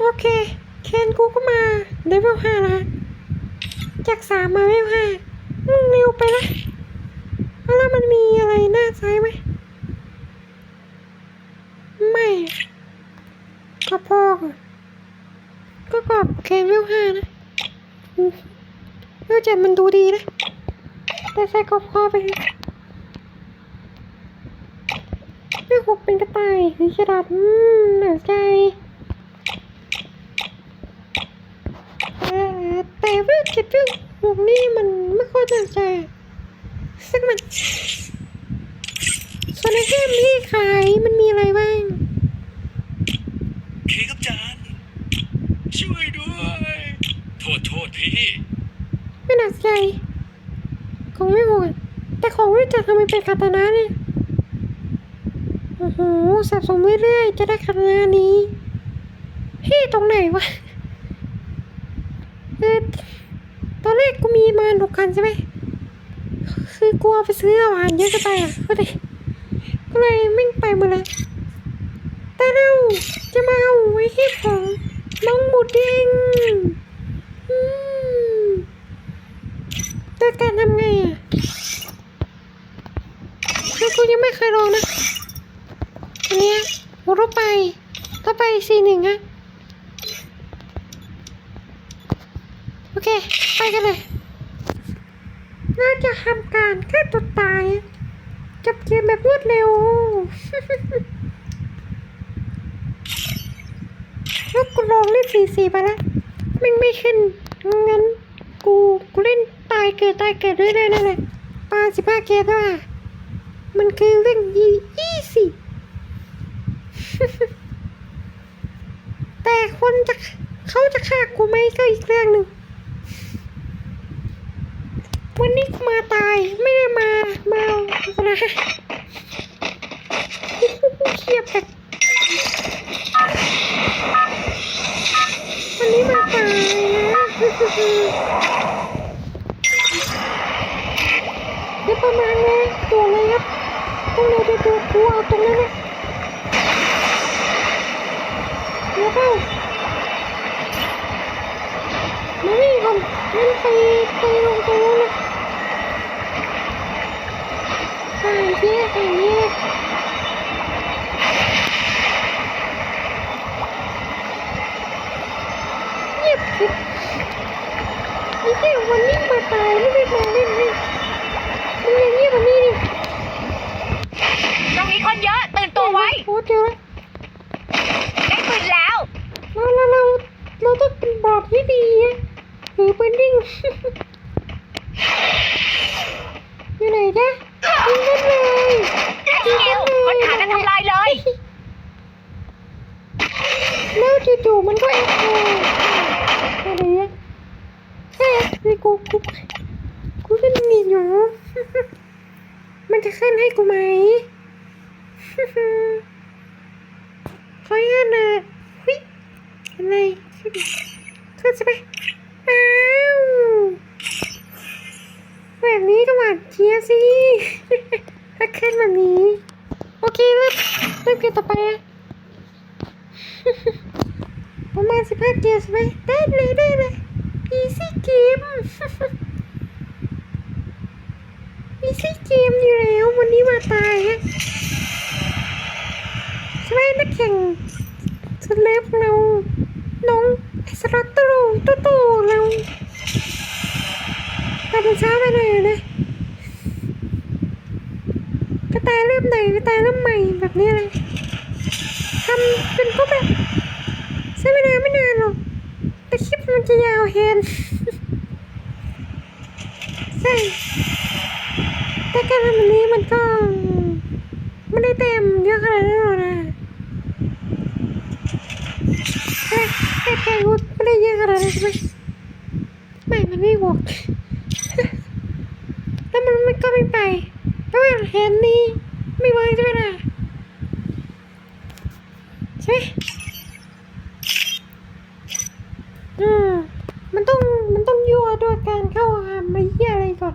โอเค เคนกูก็มาเลเวลห้าละจากสามมาเลเวลห้ามึงเร็วไปละแล้วมันมีอะไรหน้าซ้ายไหม ไม่ก็พอกก็กรอบเคนเลเวลห้านะเลเวลเจ็ดมันดูดีนะ แต่ใส่กรอบคอไปเลเวลหกเป็นกระต่ายหรือฉลาดอืมหนาใจ เอ่อ แต่เรื่องคิดเรื่องพวกนี้มันไม่ค่อยตั้งใจซึ่งมันส่วนในเกมที่ขายมันมีอะไรบ้างเคครับจานช่วยด้วย โทษโทษพี่ ไม่หนักใจของไม่โหดแต่ของไม่จัดทำไมเป็นคาตานะเนี่ยโอ้โหสะสมเรื่อยๆจะได้คาตานะนี้เฮ้ตรงไหนวะ เออตอนแรกกูมีมาหกคันใช่ไหมคือกลัวไปซื้ออาหารเยอะเกินไปอะก็เลยก็เลยไม่ไปหมดเลยแต่เราจะมาเอาไว้ที่ของน้องหมูเด้งอืมแต่การทำไงอะคือกูยังไม่เคยลองนะอันเนี้ยหัวรถไปต่อไปสี่หนึ่งอะโอเค ไปกันเลย น่าจะทำการฆ่าตัวตายจบเกมแบบรวดเร็วแล้วกูลองเล่นสี่สี่ไปแล้วมันไม่ขึ้น งั้น กูกูเล่นตายเกิดตายเกิดเรื่อยๆนั่นแหละปาสิบห้าเกมว่า มันคือเรื่องยี่ยี่สิแต่คนจะเขาจะฆ่ากูไหมก็อีกเรื่องหนึ่ง วันนี้มาตายไม่ได้มาเอานะเครียดแบบวันนี้มาตายนะเดี๋ยวประมาณนี้ตัวอะไรครับต้องเร็วเดี๋ยวตัวกูเอาตรงนั้นนะเดี๋ยวเข้ามานี่ก่อนงั้นไปไปลงตรงนู้นนะ ใช่เย้ใช่เย้เงียบกริบ ไอ้แค่วันนี้มาตายไม่ได้มาเล่นนี่มึงอย่างเงียบแบบนี้ดิตรงนี้คนเยอะตื่นตัวไว้โอ้เจอได้ปืนแล้วแล้วเราเราเราต้องเป็นบอดที่ดีอะถือปืนดิ้งอยู่ไหนจ๊ะยิงกันเลยสกิลค้นหาและทำลายเลยแล้วจู่ๆมันก็เอ็กโคอะไรเนี่ย แค่คือกูกูกูจะหนีอยู่มันจะขึ้นให้กูไหมขออนุญาตนะหุ้ยอะไรขึ้นใช่ไหมอ้าวแบบนี้ก็หวานเชียร์สิถ้าขึ้นแบบนี้ โอเคเริ่มเริ่มเกมต่อไปอะประมาณสิบห้าเกมใช่ไหมได้เลยได้เลย easy เกม easy เกมอยู่แล้ววันนี้มาตายฮะใช่ไหมนักแข่งสุดเล็บเราน้องไอสลัตโตโรโตโตเราไปเป็นช้าไปหน่อยนะกระต่ายเริ่มไหนกระต่ายเริ่มใหม่แบบนี้เลยทำเป็นพวกแบบใช้เวลาไม่นานหรอก คลิปมันจะยาวเห็นใช่แต่การทำแบบนี้มันก็ไม่ได้เต็มเยอะขนาดนั้นหรอกนะแต่แต่แกกูไม่ได้เยอะขนาดนั้นใช่ไหมไม่มันไม่วกแล้วมันมันก็ไม่ไปแล้วอย่าเห็นนี่ไม่เวิร์กใช่ไหมล่ะใช่ไหม ด้วยการเข้าหามไม่เยี่ยอะไรก่อน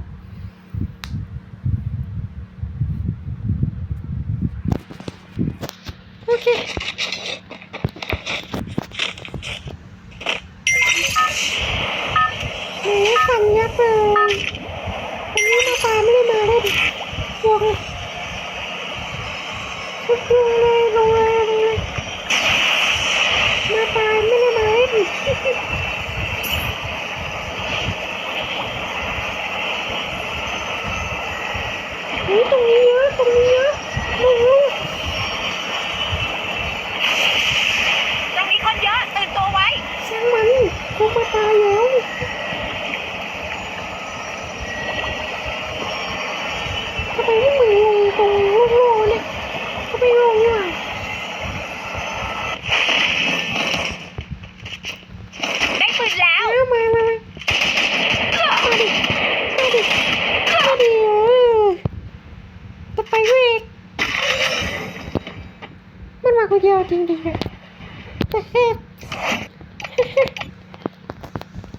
โอเคโอ้ยสั่ยับเลยวันนี้มาปาไม่ได้มาเล่นบเลยวงเลยลงเลยเลยมาปาไม่ได้มาเล่ จริงๆอะแต่แค่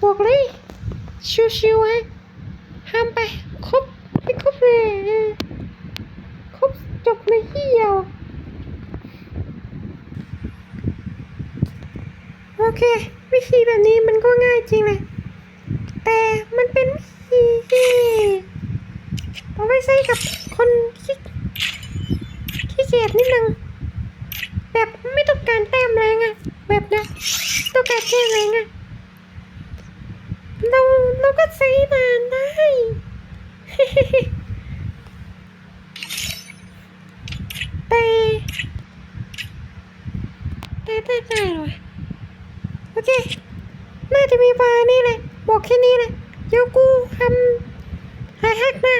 บอกเลยชิวๆฮะห้ามไปครบให้ครบเลยครบจบเลยที่เดียวโอเค วิธีแบบนี้มันก็ง่ายจริงเลยแต่มันเป็นวิธีที่เอาไว้ใช้กับคนขี้ขี้เกียจนิดนึง แบบไม่ต้องการแต้มแรงอะแบบนี้ยต้องการแค่แรงอะเราเราก็ใช้นานได้แต่แต่แต่แต่หรอโอเค น่าจะมีปลานี่แหละ บอกแค่นี้แหละ เดี๋ยวกูทำหายฮักหน้า